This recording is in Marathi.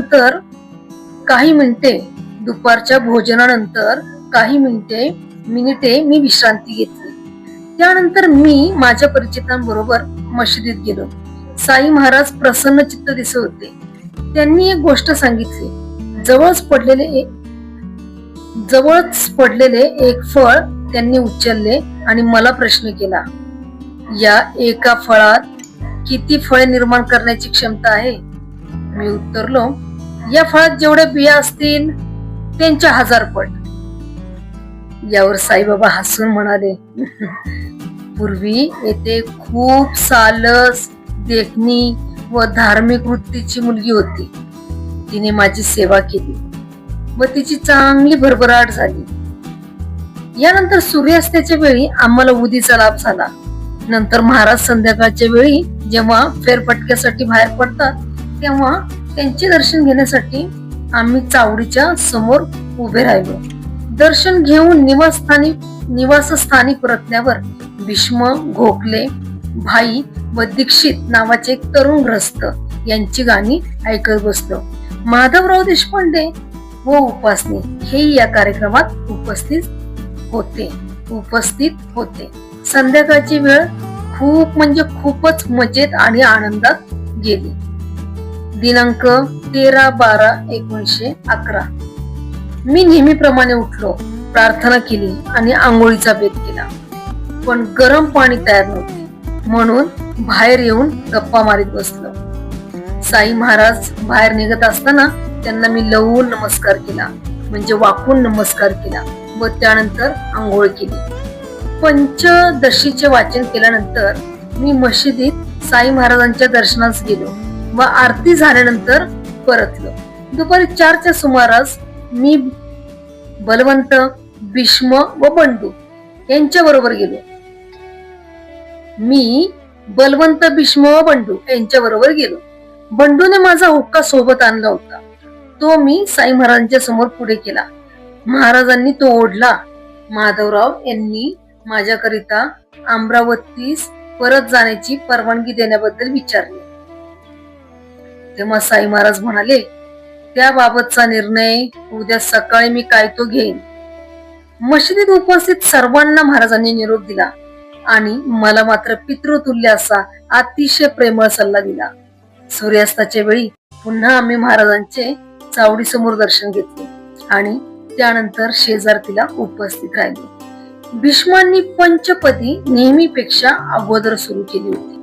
नंतर काही मिनिटे दुपारच्या भोजनानंतर काही मिनिटे मिनिटे मी विश्रांती घेतली. त्यानंतर मी माझ्या परिचितांबरोबर मशिदीत गेलो. साई महाराज प्रसन्न चित्त दिसत होते. त्यांनी एक गोष्ट सांगितली. जवळच पडलेले जवळच पडलेले एक फळ त्यांनी उचलले आणि मला प्रश्न केला या एका फळात किती फळे निर्माण करण्याची क्षमता आहे? मी उत्तरलो या फळात जेवढे बिया असतील त्यांच्या हजार पट. यावर साईबाबा हसून म्हणाले पूर्वी येथे खूप सालस देखणी व धार्मिक वृत्तीची मुलगी होती. तिने माझी सेवा केली व तिची चांगली भरभराट झाली. यानंतर सूर्यास्ताच्या वेळी आम्हाला उदीचा लाभ झाला. नंतर महाराज संध्याकाळच्या वेळी जेव्हा फेरफटक्यासाठी बाहेर पडतात तेव्हा त्यांचे दर्शन घेण्यासाठी आम्ही चावडीच्या समोर उभे राहिलो. दर्शन घेऊन निवासस्थानी निवासस्थानी परतल्यावर भीष्म गोखले भाई व दीक्षित नावाचे एक तरुण ग्रस्त यांची गाणी ऐकत बसलो. माधवराव देशपांडे व उपासनी हे या कार्यक्रमात उपस्थित होते. उपस्थित होते. संध्याकाळची वेळ खूप म्हणजे खूपच मजेत आणि आनंदात गेली. दिनांक तेरा बारा एकोणीशे अकरा. मी नेहमीप्रमाणे उठलो प्रार्थना केली आणि आंघोळीचा बेत केला. पण गरम पाणी तयार नव्हते. म्हणून बाहेर येऊन गप्पा मारीत बसलो. साई महाराज बाहेर निघत असताना त्यांना मी लवून नमस्कार केला म्हणजे वाकून नमस्कार केला व त्यानंतर आंघोळ केली. पंचदशीचे वाचन केल्यानंतर मी मशिदीत साई महाराजांच्या दर्शनास गेलो. व आरती झाल्यानंतर परतलो. दुपारी चारच्या सुमारास मी बलवंत भीष्म व बंडू यांच्या बरोबर गेलो. मी बलवंत भीष्म व बंडू यांच्या बरोबर गेलो. बंडूने माझा हुक्का सोबत आणला होता. तो मी साई महाराजांच्या समोर पुढे केला. महाराजांनी तो ओढला. माधवराव यांनी माझ्याकरिता अमरावतीस परत जाण्याची परवानगी देण्याबद्दल विचारले. तेव्हा साई महाराज म्हणाले त्याबाबतचा निर्णय उद्या सकाळी मी काय तो घेईन. मशिदीत उपस्थित सर्वांना महाराजांनी निरोप दिला आणि मला मात्र पितृतुल्य असा अतिशय प्रेमळ सल्ला दिला. सूर्यास्ताच्या वेळी पुन्हा आम्ही महाराजांचे चावडी समोर दर्शन घेतले आणि त्यानंतर शेजारतीला उपस्थित राहिले. भीष्मांनी पंचपदी नेहमीपेक्षा अगोदर सुरू केली होती.